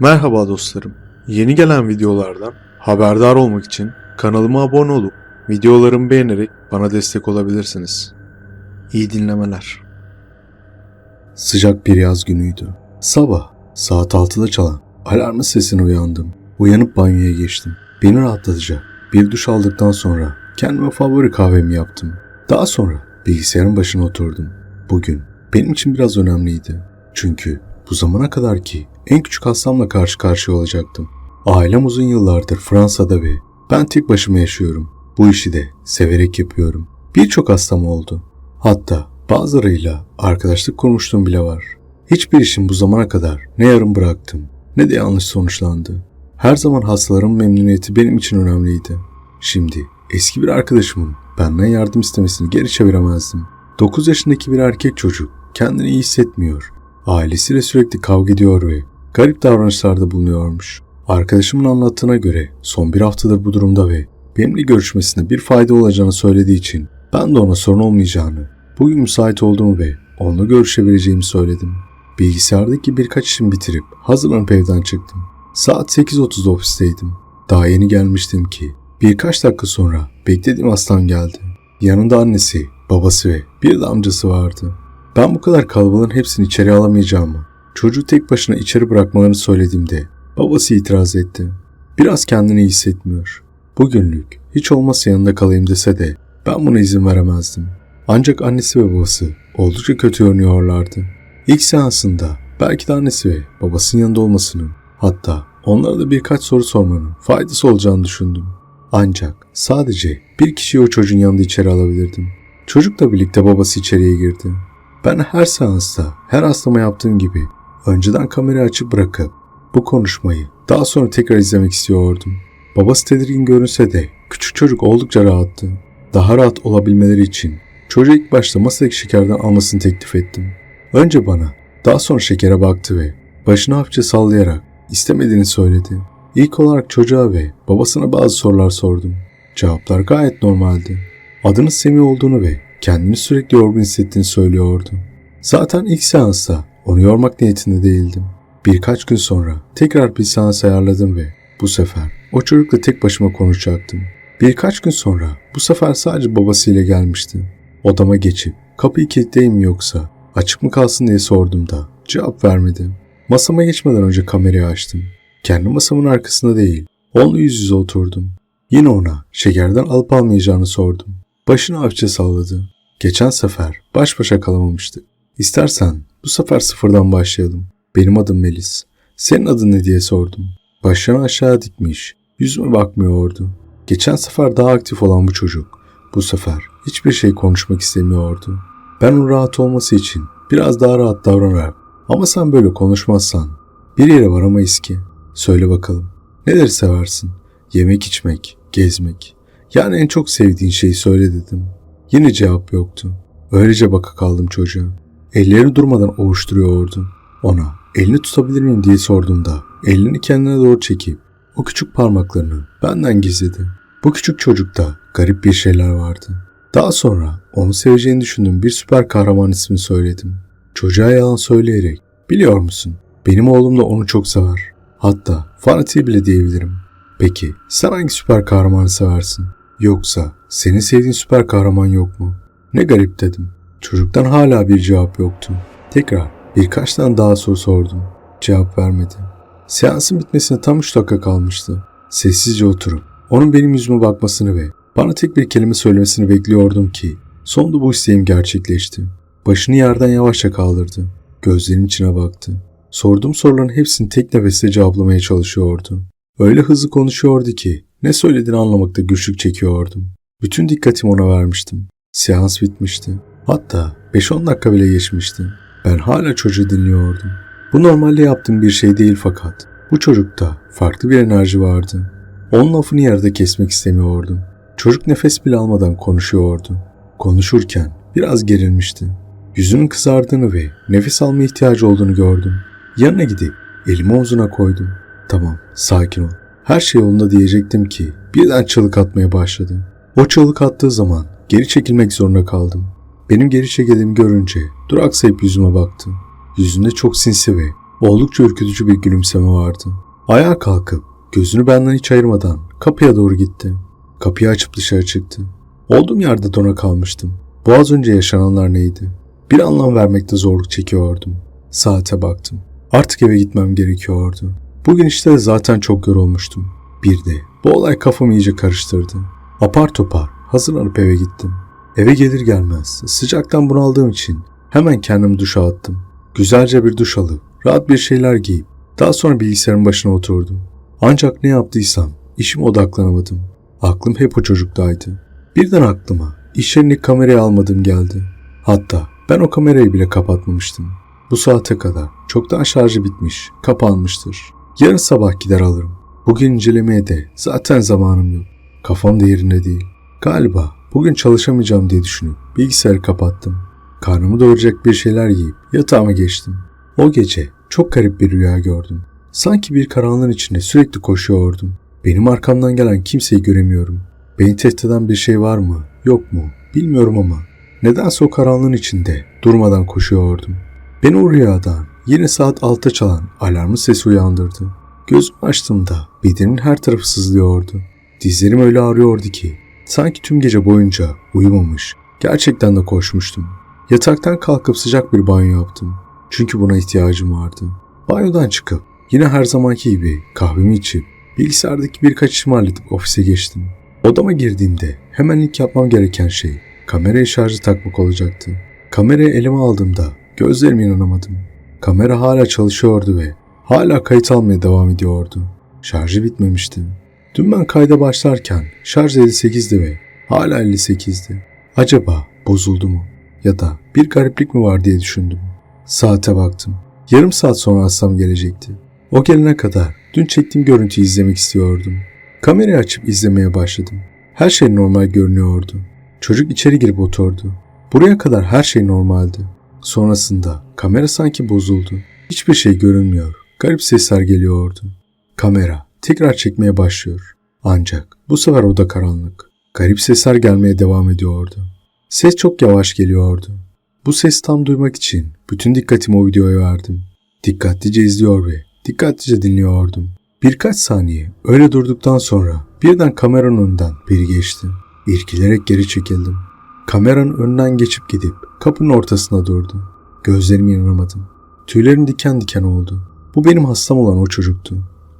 Merhaba dostlarım. Yeni gelen videolardan haberdar olmak için kanalıma abone olup videolarımı beğenerek bana destek olabilirsiniz. İyi dinlemeler. Sıcak bir yaz günüydü. Sabah saat 6'da çalan alarmın sesine uyandım. Uyanıp banyoya geçtim. Beni rahatlatacak bir duş aldıktan sonra kendime favori kahvemi yaptım. Daha sonra bilgisayarın başına oturdum. Bugün benim için biraz önemliydi. Çünkü bu zamana kadar ki en küçük hastamla karşı karşıya olacaktım. Ailem uzun yıllardır Fransa'da ve ben tek başıma yaşıyorum. Bu işi de severek yapıyorum. Birçok hastam oldu. Hatta bazılarıyla arkadaşlık kurmuştum bile var. Hiçbir işim bu zamana kadar ne yarım bıraktım ne de yanlış sonuçlandı. Her zaman hastaların memnuniyeti benim için önemliydi. Şimdi eski bir arkadaşımın benden yardım istemesini geri çeviremezdim. 9 yaşındaki bir erkek çocuk kendini iyi hissetmiyor. Ailesiyle sürekli kavga ediyor ve garip davranışlarda bulunuyormuş. Arkadaşımın anlattığına göre son bir haftadır bu durumda ve benimle görüşmesine bir fayda olacağını söylediği için ben de ona sorun olmayacağını, bugün müsait olduğumu ve onunla görüşebileceğimi söyledim. Bilgisayardaki birkaç işimi bitirip hazırlanıp evden çıktım. Saat 8.30'da ofisteydim. Daha yeni gelmiştim ki birkaç dakika sonra beklediğim hastam geldi. Yanında annesi, babası ve bir de amcası vardı. Ben bu kadar kalabalığın hepsini içeri alamayacağımı, çocuğu tek başına içeri bırakmalarını söylediğimde babası itiraz etti. Biraz kendini iyi hissetmiyor. Bugünlük hiç olmazsa yanında kalayım dese de ben buna izin veremezdim. Ancak annesi ve babası oldukça kötü görünüyorlardı. İlk seansında belki de annesi ve babasının yanında olmasının hatta onlara da birkaç soru sormanın faydası olacağını düşündüm. Ancak sadece bir kişiyi o çocuğun yanında içeri alabilirdim. Çocukla birlikte babası içeriye girdi. Ben her seansta, her hastama yaptığım gibi önceden kamerayı açık bırakıp bu konuşmayı daha sonra tekrar izlemek istiyordum. Babası tedirgin görünse de küçük çocuk oldukça rahattı. Daha rahat olabilmeleri için çocuğa ilk başta masadaki şekerden almasını teklif ettim. Önce bana, daha sonra şekere baktı ve başını hafifçe sallayarak istemediğini söyledi. İlk olarak çocuğa ve babasına bazı sorular sordum. Cevaplar gayet normaldi. Adının Semih olduğunu ve kendini sürekli yorgun hissettiğini söylüyordu. Zaten ilk seansta onu yormak niyetinde değildim. Birkaç gün sonra tekrar bir seans ayarladım ve bu sefer o çocukla tek başıma konuşacaktım. Birkaç gün sonra bu sefer sadece babasıyla gelmişti. Odama geçip kapıyı kilitleyeyim yoksa açık mı kalsın diye sordum da cevap vermedi. Masama geçmeden önce kamerayı açtım. Kendi masamın arkasında değil, onunla yüz yüze oturdum. Yine ona şekerden alıp almayacağını sordum. Başını hafifçe salladı. Geçen sefer baş başa kalamamıştık. İstersen bu sefer sıfırdan başlayalım. Benim adım Melis. Senin adın ne diye sordum. Başını aşağı dikmiş. Yüzüme bakmıyordu. Geçen sefer daha aktif olan bu çocuk. Bu sefer hiçbir şey konuşmak istemiyordu. Ben onun rahat olması için biraz daha rahat davranarak ama sen böyle konuşmazsan bir yere varamayız ki. Söyle bakalım. Neleri seversin? Yemek içmek, gezmek. Yani en çok sevdiğin şeyi söyle dedim. Yine cevap yoktu. Öylece baka kaldım çocuğa. Ellerini durmadan ovuşturuyordu. Ona elini tutabilir miyim diye sorduğumda elini kendine doğru çekip o küçük parmaklarını benden gizledi. Bu küçük çocukta garip bir şeyler vardı. Daha sonra onu seveceğini düşündüğüm bir süper kahraman ismini söyledim. Çocuğa yalan söyleyerek biliyor musun benim oğlum da onu çok sever. Hatta fanatiği bile diyebilirim. Peki sen hangi süper kahramanı seversin? Yoksa senin sevdiğin süper kahraman yok mu? Ne garip dedim. Çocuktan hala bir cevap yoktu. Tekrar birkaç tane daha soru sordum. Cevap vermedi. Seansın bitmesine tam 3 dakika kalmıştı. Sessizce oturup onun benim yüzüme bakmasını ve bana tek bir kelime söylemesini bekliyordum ki sonunda bu isteğim gerçekleşti. Başını yerden yavaşça kaldırdı. Gözlerim içine baktı. Sorduğum soruların hepsini tek nefeste cevaplamaya çalışıyordu. Öyle hızlı konuşuyordu ki ne söylediğini anlamakta güçlük çekiyordum. Bütün dikkatimi ona vermiştim. Seans bitmişti. Hatta 5-10 dakika bile geçmişti. Ben hala çocuğu dinliyordum. Bu normalde yaptığım bir şey değil fakat bu çocukta farklı bir enerji vardı. Onun lafını yerde kesmek istemiyordum. Çocuk nefes bile almadan konuşuyordu. Konuşurken biraz gerilmişti. Yüzünün kızardığını ve nefes alma ihtiyacı olduğunu gördüm. Yanına gidip elimi omzuna koydum. Tamam, sakin ol. Her şey yolunda diyecektim ki birden çığlık atmaya başladı. O çığlık attığı zaman geri çekilmek zorunda kaldım. Benim geri çekildiğimi görünce duraksayıp yüzüme baktı. Yüzünde çok sinsi ve Oldukça ürkütücü bir gülümseme vardı. Ayağa kalkıp gözünü benden hiç ayırmadan kapıya doğru gitti. Kapıyı açıp dışarı çıktı. Olduğum yerde dona kalmıştım. Bu az önce yaşananlar neydi? Bir anlam vermekte zorluk çekiyordum. Saate baktım. Artık eve gitmem gerekiyordu. Bugün işte de zaten çok yorulmuştum. Bir de bu olay kafamı iyice karıştırdı. Apar topar hazırlanıp eve gittim. Eve gelir gelmez sıcaktan bunaldığım için hemen kendimi duşa attım. Güzelce bir duş alıp rahat bir şeyler giyip daha sonra bilgisayarın başına oturdum. Ancak ne yaptıysam işime odaklanamadım. Aklım hep o çocuktaydı. Birden aklıma iş yerindeki kamerayı almadığım geldi. Hatta ben o kamerayı bile kapatmamıştım. Bu saate kadar çoktan şarjı bitmiş, kapanmıştır. Yarın sabah gider alırım. Bugün incelemeye de zaten zamanım yok. Kafam da yerinde değil. Galiba bugün çalışamayacağım diye düşünüp bilgisayarı kapattım. Karnımı doyuracak bir şeyler yiyip yatağıma geçtim. O gece çok garip bir rüya gördüm. Sanki bir karanlığın içinde sürekli koşuyordum. Benim arkamdan gelen kimseyi göremiyorum. Beni tehdit eden bir şey var mı, yok mu bilmiyorum ama nedense o karanlığın içinde durmadan koşuyordum. Beni o rüyadan yine saat 6'da çalan alarmın sesi uyandırdı. Gözümü açtığımda bedenimin her tarafı sızlıyordu. Dizlerim öyle ağrıyordu ki sanki tüm gece boyunca uyumamış, gerçekten de koşmuştum. Yataktan kalkıp sıcak bir banyo yaptım. Çünkü buna ihtiyacım vardı. Banyodan çıkıp yine her zamanki gibi kahvemi içip bilgisayardaki birkaç işimi halledip ofise geçtim. Odama girdiğimde hemen ilk yapmam gereken şey kamerayı şarjı takmak olacaktı. Kamerayı elime aldığımda gözlerime inanamadım. Kamera hala çalışıyordu ve hala kayıt almaya devam ediyordu. Şarjı bitmemişti. Dün ben kayda başlarken şarj 58'di ve hala 58'di. Acaba bozuldu mu? Ya da bir gariplik mi var diye düşündüm. Saate baktım. Yarım saat sonra hastam gelecekti. O gelene kadar dün çektiğim görüntüyü izlemek istiyordum. Kamerayı açıp izlemeye başladım. Her şey normal görünüyordu. Çocuk içeri girip oturdu. Buraya kadar her şey normaldi. Sonrasında kamera sanki bozuldu. Hiçbir şey görünmüyor. Garip sesler geliyordu. Kamera tekrar çekmeye başlıyor. Ancak bu sefer oda karanlık. Garip sesler gelmeye devam ediyordu. Ses çok yavaş geliyordu. Bu sesi tam duymak için bütün dikkatimi o videoya verdim. Dikkatlice izliyor ve dikkatlice dinliyordum. Birkaç saniye öyle durduktan sonra birden kameranın önünden biri geçti. İrkilerek geri çekildim. Kameranın önünden geçip gidip kapının ortasına durdu. Gözlerime inanamadım. Tüylerim diken diken oldu. Bu benim hastam olan o çocuktu.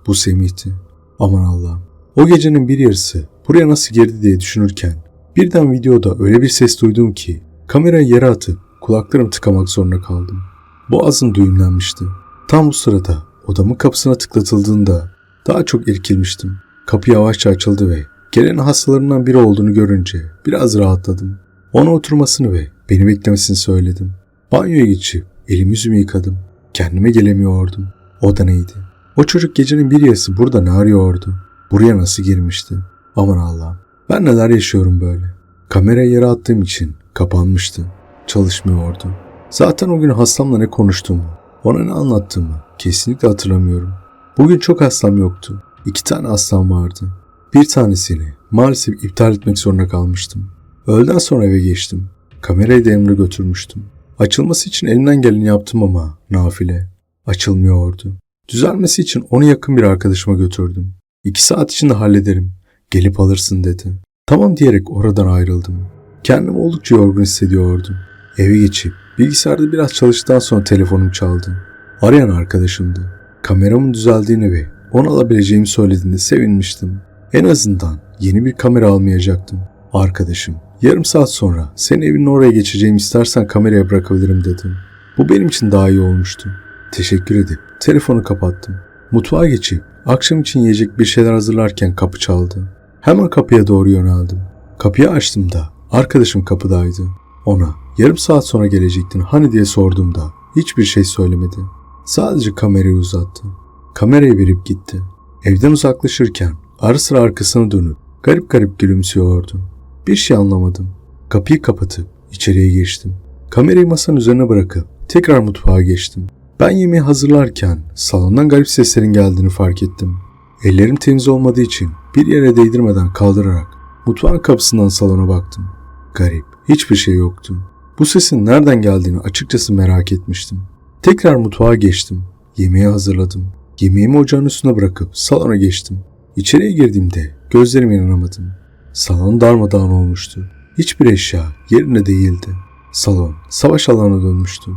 Bu Semih'ti. Aman Allah'ım. O gecenin bir yarısı buraya nasıl girdi diye düşünürken birden videoda öyle bir ses duydum ki kamerayı yere atıp kulaklarımı tıkamak zorunda kaldım. Boğazım düğümlenmişti. Tam bu sırada odamın kapısına tıklatıldığında daha çok irkilmiştim. Kapı yavaşça açıldı ve gelen hastalarımdan biri olduğunu görünce biraz rahatladım. Ona oturmasını ve beni beklemesini söyledim. Banyoya geçip elimi yüzümü yıkadım. Kendime gelemiyordum. O da neydi? O çocuk gecenin bir yarısı burada ne arıyordu? Buraya nasıl girmişti? Aman Allah'ım. Ben neler yaşıyorum böyle? Kamerayı yere attığım için kapanmıştı. Çalışmıyordu. Zaten o gün hastamla ne konuştuğumu, ona ne anlattığımı kesinlikle hatırlamıyorum. Bugün çok hastam yoktu. İki tane hastam vardı. Bir tanesini maalesef iptal etmek zorunda kalmıştım. Öğleden sonra eve geçtim. Kamerayı da Emre götürmüştüm. Açılması için elimden geleni yaptım ama nafile. Açılmıyordu. Düzelmesi için onu yakın bir arkadaşıma götürdüm. İki saat içinde hallederim. Gelip alırsın dedi. Tamam diyerek oradan ayrıldım. Kendimi oldukça yorgun hissediyordum. Eve geçip bilgisayarda biraz çalıştıktan sonra telefonum çaldı. Arayan arkadaşımdı. Kameramın düzeldiğini ve onu alabileceğimi söylediğinde sevinmiştim. En azından yeni bir kamera almayacaktım. Arkadaşım yarım saat sonra senin evinin oraya geçeceğimi istersen kameraya bırakabilirim dedim. Bu benim için daha iyi olmuştu. Teşekkür edip telefonu kapattım. Mutfağa geçip akşam için yiyecek bir şeyler hazırlarken kapı çaldı. Hemen kapıya doğru yöneldim. Kapıyı açtığımda arkadaşım kapıdaydı. Ona yarım saat sonra gelecektin hani diye sorduğumda hiçbir şey söylemedi. Sadece kamerayı uzattı. Kamerayı verip gitti. Evden uzaklaşırken ara sıra arkasına dönüp garip garip gülümsüyordu. Bir şey anlamadım. Kapıyı kapatıp içeriye geçtim. Kamerayı masanın üzerine bırakıp tekrar mutfağa geçtim. Ben yemeği hazırlarken salondan garip seslerin geldiğini fark ettim. Ellerim temiz olmadığı için bir yere değdirmeden kaldırarak mutfağın kapısından salona baktım. Garip, hiçbir şey yoktu. Bu sesin nereden geldiğini açıkçası merak etmiştim. Tekrar mutfağa geçtim. Yemeği hazırladım. Yemeğimi ocağın üstüne bırakıp salona geçtim. İçeriye girdiğimde gözlerime inanamadım. Salon darmadağın olmuştu. Hiçbir eşya yerine değildi. Salon savaş alanına dönmüştü.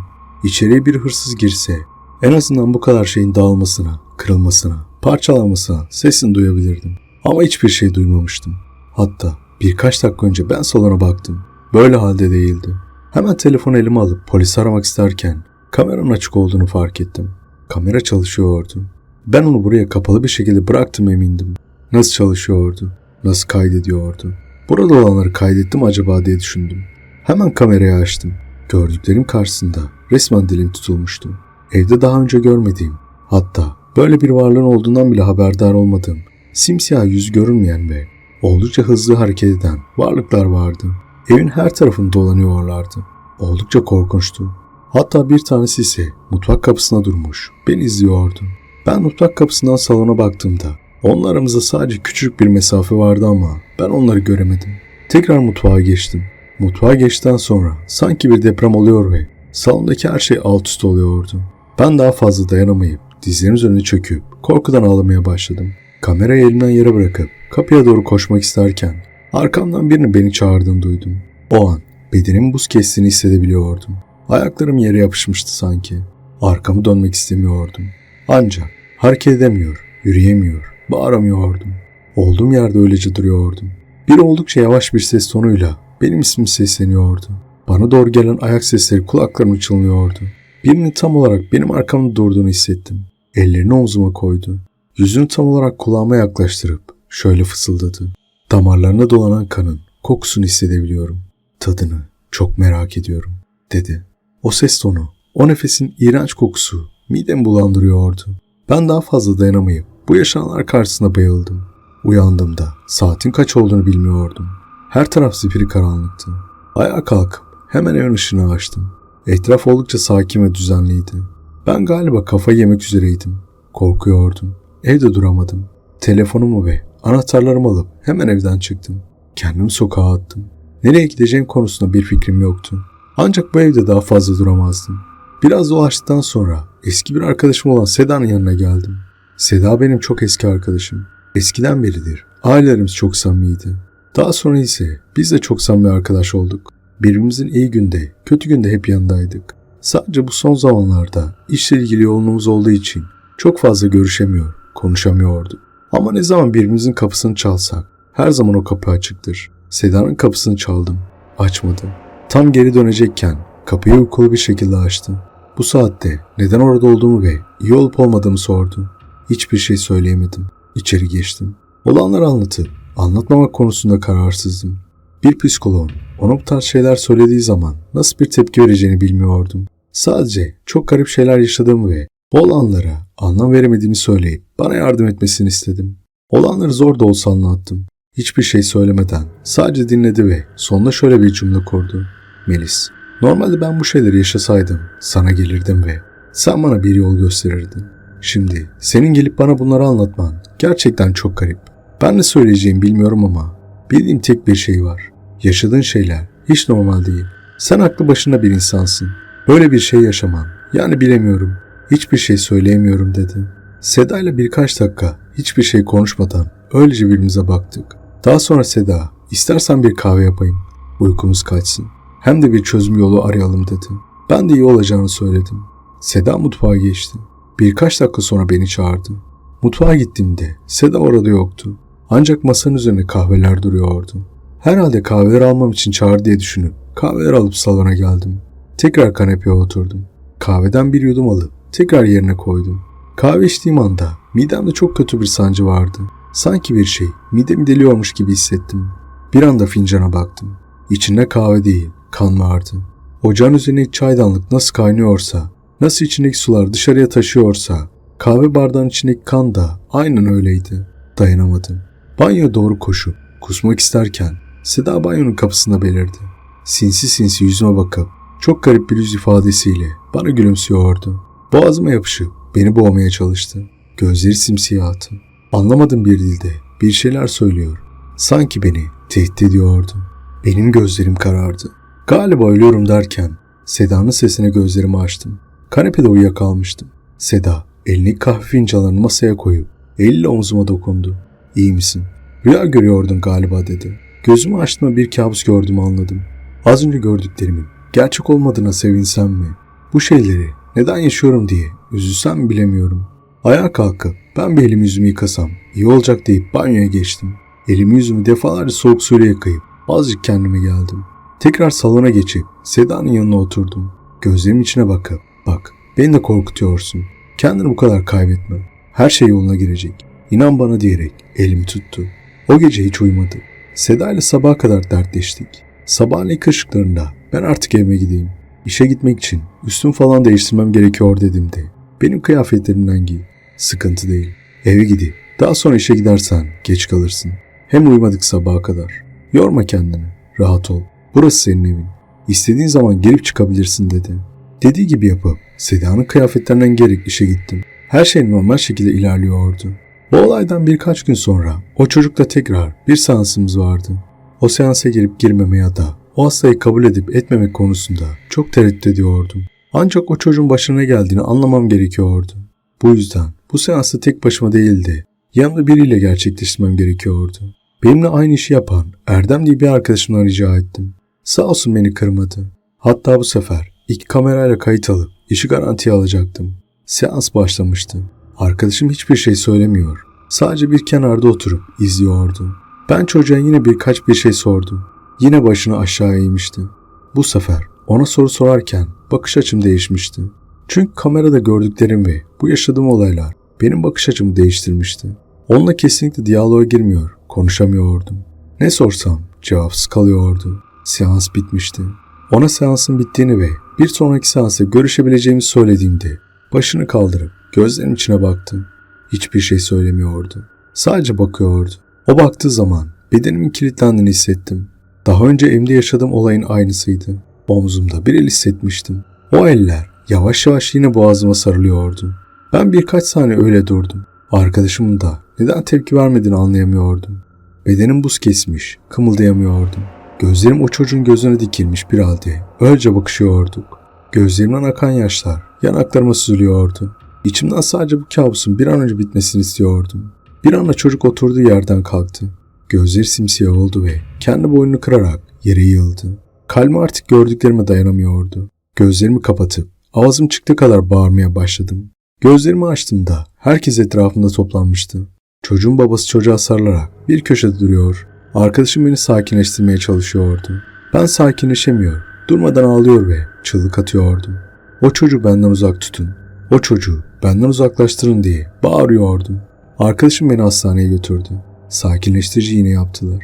İçeriye bir hırsız girse en azından bu kadar şeyin dağılmasına, kırılmasına, parçalanmasına sesini duyabilirdim. Ama hiçbir şey duymamıştım. Hatta birkaç dakika önce ben salona baktım. Böyle halde değildi. Hemen telefonu elime alıp polisi aramak isterken kameranın açık olduğunu fark ettim. Kamera çalışıyordu. Ben onu buraya kapalı bir şekilde bıraktım emindim. Nasıl çalışıyordu? Nasıl kaydediyordu? Burada olanları kaydettim acaba diye düşündüm. Hemen kamerayı açtım. Gördüklerim karşısında resmen dilim tutulmuştu. Evde daha önce görmediğim, hatta böyle bir varlığın olduğundan bile haberdar olmadığım, simsiyah yüz görünmeyen ve oldukça hızlı hareket eden varlıklar vardı. Evin her tarafını dolanıyorlardı. Oldukça korkunçtu. Hatta bir tanesi ise mutfak kapısına durmuş, beni izliyordu. Ben mutfak kapısından salona baktığımda onun aramızda sadece küçük bir mesafe vardı ama ben onları göremedim. Tekrar mutfağa geçtim. Mutfağa geçtikten sonra sanki bir deprem oluyor ve salondaki her şey alt üst oluyordu. Ben daha fazla dayanamayıp dizlerimin üzerine çöküp korkudan ağlamaya başladım. Kamerayı elimden yere bırakıp kapıya doğru koşmak isterken arkamdan birinin beni çağırdığını duydum. O an bedenimin buz kestiğini hissedebiliyordum. Ayaklarım yere yapışmıştı sanki. Arkamı dönmek istemiyordum. Ancak hareket edemiyor, yürüyemiyor, bağıramıyordum. Olduğum yerde öylece duruyordum. Biri oldukça yavaş bir ses tonuyla benim ismim sesleniyordu. Bana doğru gelen ayak sesleri kulaklarımı çınlıyordu. Birinin tam olarak benim arkamda durduğunu hissettim. Ellerini omzuma koydu. Yüzünü tam olarak kulağıma yaklaştırıp şöyle fısıldadı. Damarlarına dolanan kanın kokusunu hissedebiliyorum. Tadını çok merak ediyorum dedi. O ses tonu, o nefesin iğrenç kokusu midemi bulandırıyordu. Ben daha fazla dayanamayıp bu yaşananlar karşısında bayıldım. Uyandığımda saatin kaç olduğunu bilmiyordum. Her taraf zifiri karanlıktı. Ayağa kalkıp hemen evin ışığını açtım. Etraf oldukça sakin ve düzenliydi. Ben galiba kafayı yemek üzereydim. Korkuyordum. Evde duramadım. Telefonumu ve anahtarlarımı alıp hemen evden çıktım. Kendimi sokağa attım. Nereye gideceğim konusunda bir fikrim yoktu. Ancak bu evde daha fazla duramazdım. Biraz dolaştıktan sonra eski bir arkadaşım olan Seda'nın yanına geldim. Seda benim çok eski arkadaşım. Eskiden beridir. Ailelerimiz çok samimiydi. Daha sonra ise biz de çok samimi arkadaş olduk. Birbirimizin iyi günde, kötü günde hep yanındaydık. Sadece bu son zamanlarda işle ilgili yoğunluğumuz olduğu için çok fazla görüşemiyor, konuşamıyorduk. Ama ne zaman birbirimizin kapısını çalsak her zaman o kapı açıktır. Seda'nın kapısını çaldım. Açmadı. Tam geri dönecekken kapıyı uykulu bir şekilde açtı. Bu saatte neden orada olduğumu ve iyi olup olmadığımı sordu. Hiçbir şey söyleyemedim. İçeri geçtim. Olanları anlatıp anlatmamak konusunda kararsızdım. Bir psikoloğun ona bu tarz şeyler söylediği zaman nasıl bir tepki vereceğini bilmiyordum. Sadece çok garip şeyler yaşadığımı ve bu olanlara anlam veremediğimi söyleyip bana yardım etmesini istedim. Olanları zor da olsa anlattım. Hiçbir şey söylemeden sadece dinledi ve sonunda şöyle bir cümle kurdu. Melis, normalde ben bu şeyleri yaşasaydım sana gelirdim ve sen bana bir yol gösterirdin. Şimdi senin gelip bana bunları anlatman gerçekten çok garip. Ben ne söyleyeceğimi bilmiyorum ama bildiğim tek bir şey var. Yaşadığın şeyler hiç normal değil. Sen aklı başında bir insansın. Böyle bir şey yaşaman yani bilemiyorum. Hiçbir şey söyleyemiyorum dedi. Seda ile birkaç dakika hiçbir şey konuşmadan öylece birbirimize baktık. Daha sonra Seda istersen bir kahve yapayım. Uykumuz kaçsın. Hem de bir çözüm yolu arayalım dedi. Ben de iyi olacağını söyledim. Seda mutfağa geçti. Birkaç dakika sonra beni çağırdı. Mutfağa gittiğimde Seda orada yoktu. Ancak masanın üzerine kahveler duruyordu. Herhalde kahveler almam için çağırdı diye düşünüp kahveler alıp salona geldim. Tekrar kanepeye oturdum. Kahveden bir yudum alıp tekrar yerine koydum. Kahve içtiğim anda midemde çok kötü bir sancı vardı. Sanki bir şey midemi deliyormuş gibi hissettim. Bir anda fincana baktım. İçinde kahve değil, kan vardı. Ocağın üzerindeki çaydanlık nasıl kaynıyorsa, nasıl içindeki sular dışarıya taşıyorsa, kahve bardağın içindeki kan da aynen öyleydi. Dayanamadım. Banyoya doğru koşup kusmak isterken Seda banyonun kapısında belirdi. Sinsi sinsi yüzüme bakıp çok garip bir yüz ifadesiyle bana gülümsüyordu. Boğazıma yapışıp beni boğmaya çalıştı. Gözleri simsiyahtı. Anlamadığım bir dilde bir şeyler söylüyor. Sanki beni tehdit ediyordu. Benim gözlerim karardı. Galiba ölüyorum derken Seda'nın sesine gözlerimi açtım. Kanepede uyuyakalmıştım. Seda elini kahve fincanlarını masaya koyup eliyle omzuma dokundu. İyi misin? Rüya görüyordun galiba dedi. Gözümü açtığımda bir kabus gördüm anladım. Az önce gördüklerimin gerçek olmadığına sevinsem mi? Bu şeyleri neden yaşıyorum diye üzülsem mi bilemiyorum. Ayağa kalkıp ben bir elimi yüzümü yıkasam iyi olacak deyip banyoya geçtim. Elimi yüzümü defalarca soğuk suyla yıkayıp azıcık kendime geldim. Tekrar salona geçip Seda'nın yanına oturdum. Gözlerimin içine bakıp bak beni de korkutuyorsun. Kendini bu kadar kaybetme. Her şey yoluna girecek. İnan bana diyerek elimi tuttu. O gece hiç uyumadı. Seda ile sabaha kadar dertleştik. Sabahın ilk ışıklarında ben artık evime gideyim. İşe gitmek için üstüm falan değiştirmem gerekiyor dedim de. Benim kıyafetlerimden giy. Sıkıntı değil. Eve gidip daha sonra işe gidersen geç kalırsın. Hem uyumadık sabaha kadar. Yorma kendini. Rahat ol. Burası senin evin. İstediğin zaman gelip çıkabilirsin dedi. Dediği gibi yapıp Seda'nın kıyafetlerinden gerek işe gittim. Her şey normal şekilde ilerliyordu. Bu olaydan birkaç gün sonra o çocukla tekrar bir seansımız vardı. O seansa girip girmeme ya da o hastayı kabul edip etmemek konusunda çok tereddüt ediyordum. Ancak o çocuğun başına geldiğini anlamam gerekiyordu. Bu yüzden bu seansı tek başıma değildi. Yanımda biriyle gerçekleştirmem gerekiyordu. Benimle aynı işi yapan Erdem diye bir arkadaşımdan rica ettim. Sağ olsun beni kırmadı. Hatta bu sefer iki kamerayla kayıt alıp işi garantiye alacaktım. Seans başlamıştı. Arkadaşım hiçbir şey söylemiyor. Sadece bir kenarda oturup izliyordu. Ben çocuğa yine birkaç bir şey sordum. Yine başını aşağı eğmişti. Bu sefer ona soru sorarken bakış açım değişmişti. Çünkü kamerada gördüklerim ve bu yaşadığım olaylar benim bakış açımı değiştirmişti. Onunla kesinlikle diyaloğa girmiyor, konuşamıyordum. Ne sorsam cevapsız kalıyordu. Seans bitmişti. Ona seansın bittiğini ve bir sonraki seansa görüşebileceğimi söylediğimde başını kaldırıp gözlerimin içine baktı. Hiçbir şey söylemiyordu. Sadece bakıyordu. O baktığı zaman bedenimin kilitlendiğini hissettim. Daha önce evimde yaşadığım olayın aynısıydı. Omzumda bir el hissetmiştim. O eller yavaş yavaş yine boğazıma sarılıyordu. Ben birkaç saniye öyle durdum. Arkadaşımın da neden tepki vermediğini anlayamıyordum. Bedenim buz kesmiş, kımıldayamıyordum. Gözlerim o çocuğun gözüne dikilmiş bir halde öylece bakışıyorduk. Gözlerimden akan yaşlar yanaklarıma süzülüyordu. İçimden sadece bu kabusun bir an önce bitmesini istiyordum. Bir anda çocuk oturduğu yerden kalktı. Gözleri simsiyah oldu ve kendi boynunu kırarak yere yığıldı. Kalbim artık gördüklerime dayanamıyordu. Gözlerimi kapatıp ağzım çıktığı kadar bağırmaya başladım. Gözlerimi açtığımda herkes etrafımda toplanmıştı. Çocuğun babası çocuğa sarılarak bir köşede duruyor. Arkadaşım beni sakinleştirmeye çalışıyordu. Ben sakinleşemiyor, durmadan ağlıyor ve çığlık atıyordum. O çocuğu benden uzak tutun. O çocuğu benden uzaklaştırın diye bağırıyordum. Arkadaşım beni hastaneye götürdü. Sakinleştirici iğne yaptılar.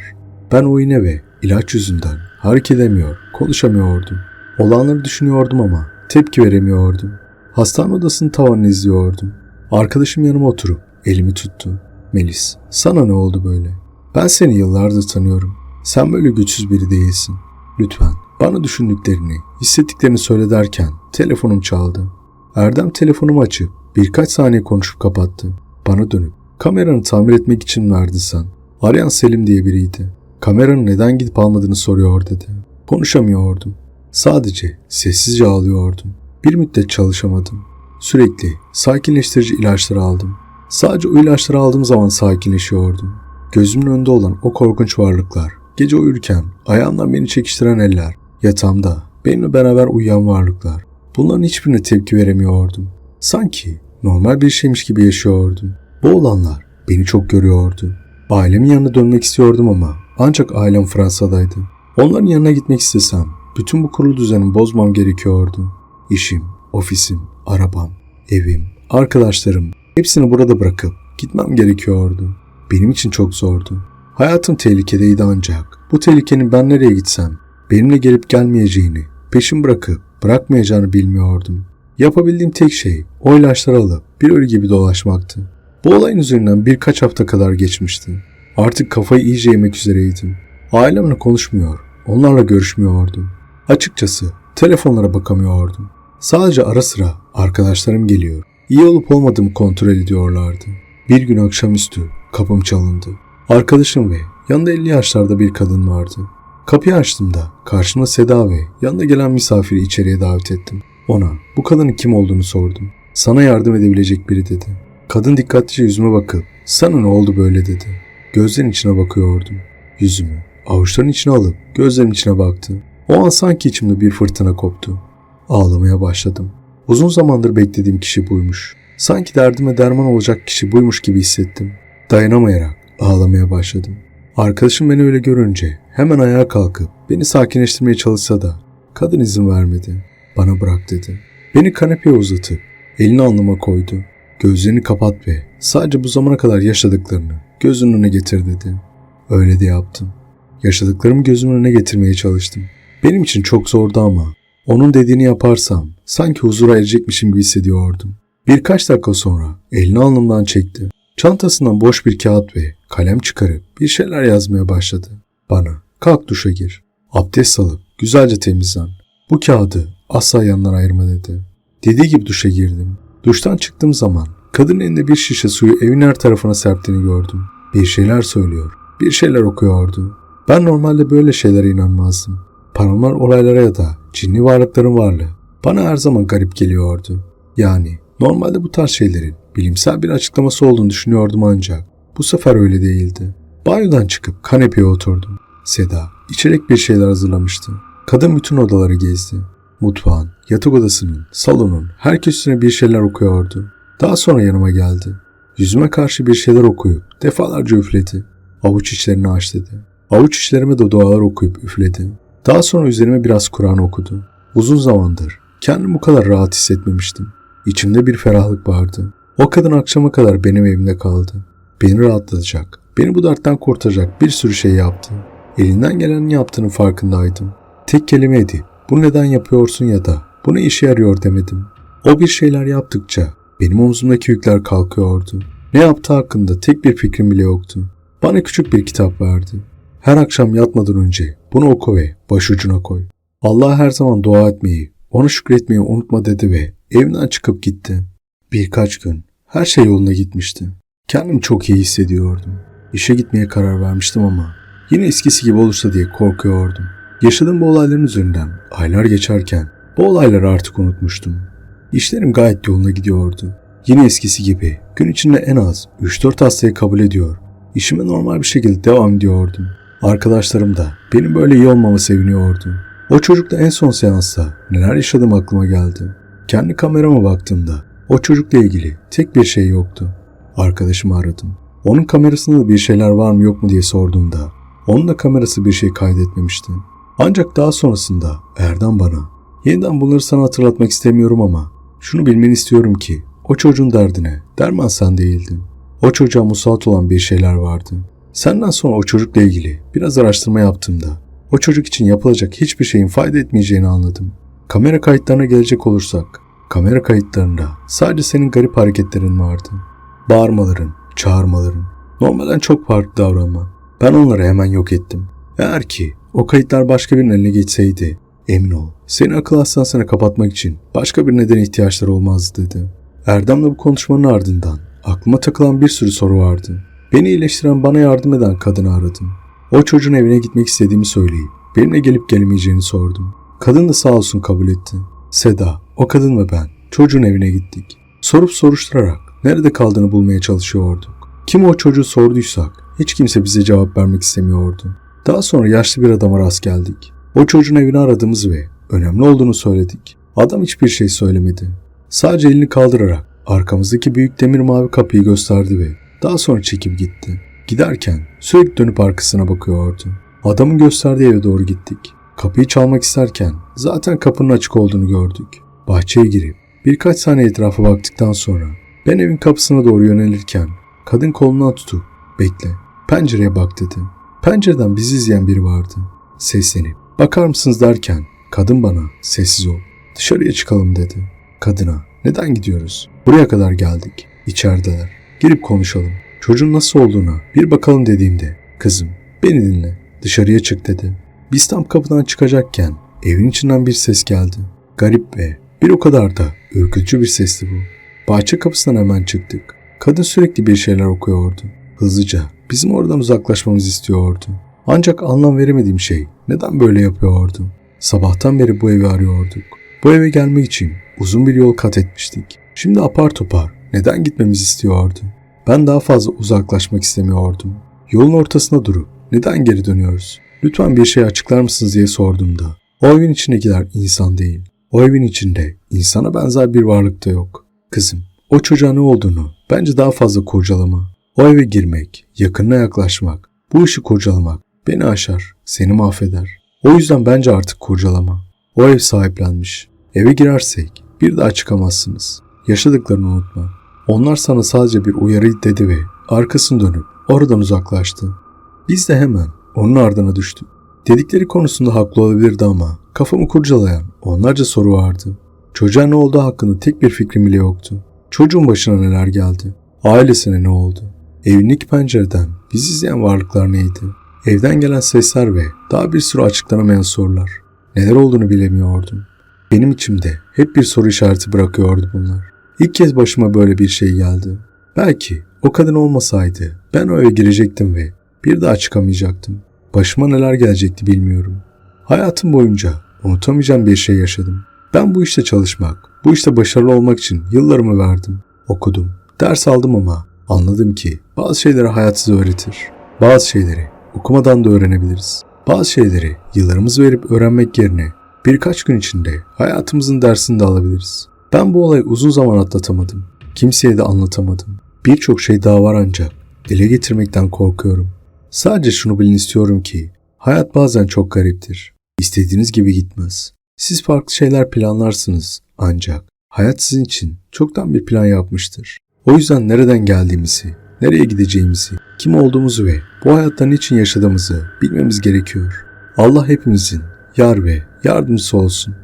Ben o iğne ve ilaç yüzünden hareket edemiyor, konuşamıyordum. Olanları düşünüyordum ama tepki veremiyordum. Hastane odasının tavanını izliyordum. Arkadaşım yanıma oturup elimi tuttu. Melis, sana ne oldu böyle? Ben seni yıllardır tanıyorum. Sen böyle güçsüz biri değilsin. Lütfen bana düşündüklerini, hissettiklerini söyle derken telefonum çaldı. Erdem telefonumu açıp birkaç saniye konuşup kapattı. Bana dönüp kameranı tamir etmek için verdin sen. Arayan Selim diye biriydi. Kameranı neden gidip almadığını soruyor dedi. Konuşamıyordum. Sadece sessizce ağlıyordum. Bir müddet çalışamadım. Sürekli sakinleştirici ilaçları aldım. Sadece o ilaçları aldığım zaman sakinleşiyordum. Gözümün önünde olan o korkunç varlıklar, gece uyurken ayağımdan beni çekiştiren eller, yatağımda benimle beraber uyuyan varlıklar. Bunların hiçbirine tepki veremiyordum. Sanki normal bir şeymiş gibi yaşıyordum. Bu olanlar beni çok görüyordu. Ailemin yanına dönmek istiyordum ama ancak ailem Fransa'daydı. Onların yanına gitmek istesem bütün bu kurulu düzeni bozmam gerekiyordu. İşim, ofisim, arabam, evim, arkadaşlarım hepsini burada bırakıp gitmem gerekiyordu. Benim için çok zordu. Hayatım tehlikedeydi ancak bu tehlikenin ben nereye gitsem benimle gelip gelmeyeceğini, peşim bırakıp bırakmayacağını bilmiyordum. Yapabildiğim tek şey o ilaçları alıp bir ölü gibi dolaşmaktı. Bu olayın üzerinden birkaç hafta kadar geçmişti. Artık kafayı iyice yemek üzereydim. Ailemle konuşmuyor, onlarla görüşmüyordum. Açıkçası telefonlara bakamıyordum. Sadece ara sıra arkadaşlarım geliyor. İyi olup olmadığımı kontrol ediyorlardı. Bir gün akşamüstü kapım çalındı. Arkadaşım ve yanında 50 yaşlarda bir kadın vardı. Kapıyı açtığımda karşıma Seda ve yanında gelen misafiri içeriye davet ettim. Ona bu kadının kim olduğunu sordum. Sana yardım edebilecek biri dedi. Kadın dikkatlice yüzüme bakıp sana ne oldu böyle dedi. Gözlerin içine bakıyordum. Yüzümü avuçların içine alıp gözlerin içine baktı. O an sanki içimde bir fırtına koptu. Ağlamaya başladım. Uzun zamandır beklediğim kişi buymuş. Sanki derdime derman olacak kişi buymuş gibi hissettim. Dayanamayarak ağlamaya başladım. Arkadaşım beni öyle görünce hemen ayağa kalkıp beni sakinleştirmeye çalışsa da kadın izin vermedi. Bana bırak dedi. Beni kanepeye uzatıp elini alnıma koydu. Gözlerini kapat ve sadece bu zamana kadar yaşadıklarını gözünün önüne getir dedi. Öyle de yaptım. Yaşadıklarımı gözümün önüne getirmeye çalıştım. Benim için çok zordu ama onun dediğini yaparsam sanki huzura erecekmişim gibi hissediyordum. Birkaç dakika sonra elini alnımdan çekti. Çantasından boş bir kağıt ve kalem çıkarıp bir şeyler yazmaya başladı. Bana kalk duşa gir. Abdest alıp güzelce temizlen. Bu kağıdı asla yandan ayırma dedi. Dediği gibi duşa girdim. Duştan çıktığım zaman kadın elinde bir şişe suyu evin her tarafına serptiğini gördüm. Bir şeyler söylüyor, bir şeyler okuyordu. Ben normalde böyle şeylere inanmazdım. Paranormal olaylara ya da cinli varlıkların varlığı bana her zaman garip geliyordu. Yani normalde bu tarz şeylerin bilimsel bir açıklaması olduğunu düşünüyordum ancak bu sefer öyle değildi. Banyodan çıkıp kanepeye oturdum. Seda içerek bir şeyler hazırlamıştı. Kadın bütün odaları gezdi. Mutfağın, yatak odasının, salonun, herkes üstüne bir şeyler okuyordu. Daha sonra yanıma geldi. Yüzüme karşı bir şeyler okuyup defalarca üfledi. Avuç içlerini aç dedi. Avuç içlerime de dualar okuyup üfledi. Daha sonra üzerime biraz Kur'an okudu. Uzun zamandır kendimi bu kadar rahat hissetmemiştim. İçimde bir ferahlık vardı. O kadın akşama kadar benim evimde kaldı. Beni rahatlatacak, beni bu dertten kurtaracak bir sürü şey yaptı. Elinden gelenin yaptığının farkındaydım. Tek kelime edip bunu neden yapıyorsun ya da bu ne işe yarıyor demedim. O bir şeyler yaptıkça benim omzumdaki yükler kalkıyordu. Ne yaptığı hakkında tek bir fikrim bile yoktu. Bana küçük bir kitap verdi. Her akşam yatmadan önce bunu oku ve başucuna koy. Allah'a her zaman dua etmeyi, ona şükretmeyi unutma dedi ve evden çıkıp gitti. Birkaç gün her şey yoluna gitmişti. Kendimi çok iyi hissediyordum. İşe gitmeye karar vermiştim ama yine eskisi gibi olursa diye korkuyordum. Yaşadığım bu olayların üzerinden aylar geçerken bu olayları artık unutmuştum. İşlerim gayet yoluna gidiyordu. Yine eskisi gibi gün içinde en az 3-4 hastayı kabul ediyor. İşime normal bir şekilde devam ediyordum. Arkadaşlarım da benim böyle iyi olmama seviniyordu. O çocukla en son seansta neler yaşadığım aklıma geldi. Kendi kamerama baktığımda o çocukla ilgili tek bir şey yoktu. Arkadaşımı aradım. Onun kamerasında da bir şeyler var mı yok mu diye sorduğumda onun da kamerası bir şey kaydetmemişti. Ancak daha sonrasında Erdem bana yeniden bunları sana hatırlatmak istemiyorum ama şunu bilmeni istiyorum ki o çocuğun derdine derman sen değildin. O çocuğa musallat olan bir şeyler vardı. Senden sonra o çocukla ilgili biraz araştırma yaptığımda o çocuk için yapılacak hiçbir şeyin fayda etmeyeceğini anladım. Kamera kayıtlarına gelecek olursak, kamera kayıtlarında sadece senin garip hareketlerin vardı. Bağırmaların, çağırmaların, normalden çok farklı davranman. Ben onları hemen yok ettim. Eğer ki o kayıtlar başka birinin eline geçseydi, emin ol seni akıl hastanesine kapatmak için başka bir nedene ihtiyaçları olmazdı dedi. Erdem'le bu konuşmanın ardından aklıma takılan bir sürü soru vardı. Beni iyileştiren bana yardım eden kadını aradım. O çocuğun evine gitmek istediğimi söyleyip benimle gelip gelemeyeceğini sordum. Kadın da sağ olsun kabul etti. Seda, o kadın ve ben çocuğun evine gittik. Sorup soruşturarak nerede kaldığını bulmaya çalışıyorduk. Kim o çocuğu sorduysak hiç kimse bize cevap vermek istemiyordu. Daha sonra yaşlı bir adama rast geldik. O çocuğun evini aradığımızı ve önemli olduğunu söyledik. Adam hiçbir şey söylemedi. Sadece elini kaldırarak arkamızdaki büyük demir mavi kapıyı gösterdi ve daha sonra çekip gitti. Giderken sürekli dönüp arkasına bakıyordu. Adamın gösterdiği eve doğru gittik. Kapıyı çalmak isterken zaten kapının açık olduğunu gördük. Bahçeye girip birkaç saniye etrafa baktıktan sonra ben evin kapısına doğru yönelirken kadın kolundan tutup bekle pencereye bak dedi. Pencereden bizi izleyen biri vardı. Seslenip bakar mısınız derken kadın bana sessiz ol dışarıya çıkalım dedi. Kadına neden gidiyoruz? Buraya kadar geldik. İçerideler. Girip konuşalım. Çocuğun nasıl olduğuna bir bakalım dediğimde kızım beni dinle dışarıya çık dedi. Biz tam kapıdan çıkacakken evin içinden bir ses geldi. Garip ve bir o kadar da ürkütücü bir sesti bu. Bahçe kapısından hemen çıktık. Kadın sürekli bir şeyler okuyordu. Hızlıca bizim oradan uzaklaşmamızı istiyordu. Ancak anlam veremediğim şey neden böyle yapıyordu? Sabahtan beri bu evi arıyorduk. Bu eve gelmek için uzun bir yol kat etmiştik. Şimdi apar topar neden gitmemizi istiyordu? Ben daha fazla uzaklaşmak istemiyordum. Yolun ortasına durup neden geri dönüyoruz? Lütfen bir şey açıklar mısınız diye sorduğumda o evin içindekiler insan değil. O evin içinde insana benzer bir varlık da yok. Kızım, o çocuğa ne olduğunu bence daha fazla kurcalama. O eve girmek, yakınına yaklaşmak, bu işi kurcalamak beni aşar, seni mahveder. O yüzden bence artık kurcalama. O ev sahiplenmiş. Eve girersek bir daha çıkamazsınız. Yaşadıklarını unutma. Onlar sana sadece bir uyarı dedi ve arkasını dönüp oradan uzaklaştı. Biz de hemen onun ardına düştük. Dedikleri konusunda haklı olabilirdi ama kafamı kurcalayan onlarca soru vardı. Çocuğa ne olduğu hakkında tek bir fikrim bile yoktu. Çocuğun başına neler geldi? Ailesine ne oldu? Evindeki pencereden bizi izleyen varlıklar neydi? Evden gelen sesler ve daha bir sürü açıklanamayan sorular. Neler olduğunu bilemiyordum. Benim içimde hep bir soru işareti bırakıyordu bunlar. İlk kez başıma böyle bir şey geldi. Belki o kadın olmasaydı ben o eve girecektim ve bir daha çıkamayacaktım. Başıma neler gelecekti bilmiyorum. Hayatım boyunca unutamayacağım bir şey yaşadım. Ben bu işte çalışmak, bu işte başarılı olmak için yıllarımı verdim. Okudum, ders aldım ama anladım ki bazı şeyleri hayat size öğretir. Bazı şeyleri okumadan da öğrenebiliriz. Bazı şeyleri yıllarımızı verip öğrenmek yerine birkaç gün içinde hayatımızın dersini de alabiliriz. Ben bu olayı uzun zaman atlatamadım. Kimseye de anlatamadım. Birçok şey daha var ancak dile getirmekten korkuyorum. Sadece şunu bilin istiyorum ki hayat bazen çok gariptir. İstediğiniz gibi gitmez. Siz farklı şeyler planlarsınız ancak hayat sizin için çoktan bir plan yapmıştır. O yüzden nereden geldiğimizi, nereye gideceğimizi, kim olduğumuzu ve bu hayatta niçin yaşadığımızı bilmemiz gerekiyor. Allah hepimizin yar ve yardımcısı olsun.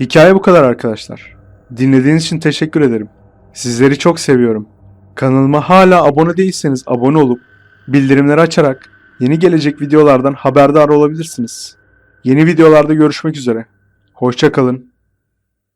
Hikaye bu kadar arkadaşlar. Dinlediğiniz için teşekkür ederim. Sizleri çok seviyorum. Kanalıma hala abone değilseniz abone olup bildirimleri açarak yeni gelecek videolardan haberdar olabilirsiniz. Yeni videolarda görüşmek üzere. Hoşça kalın.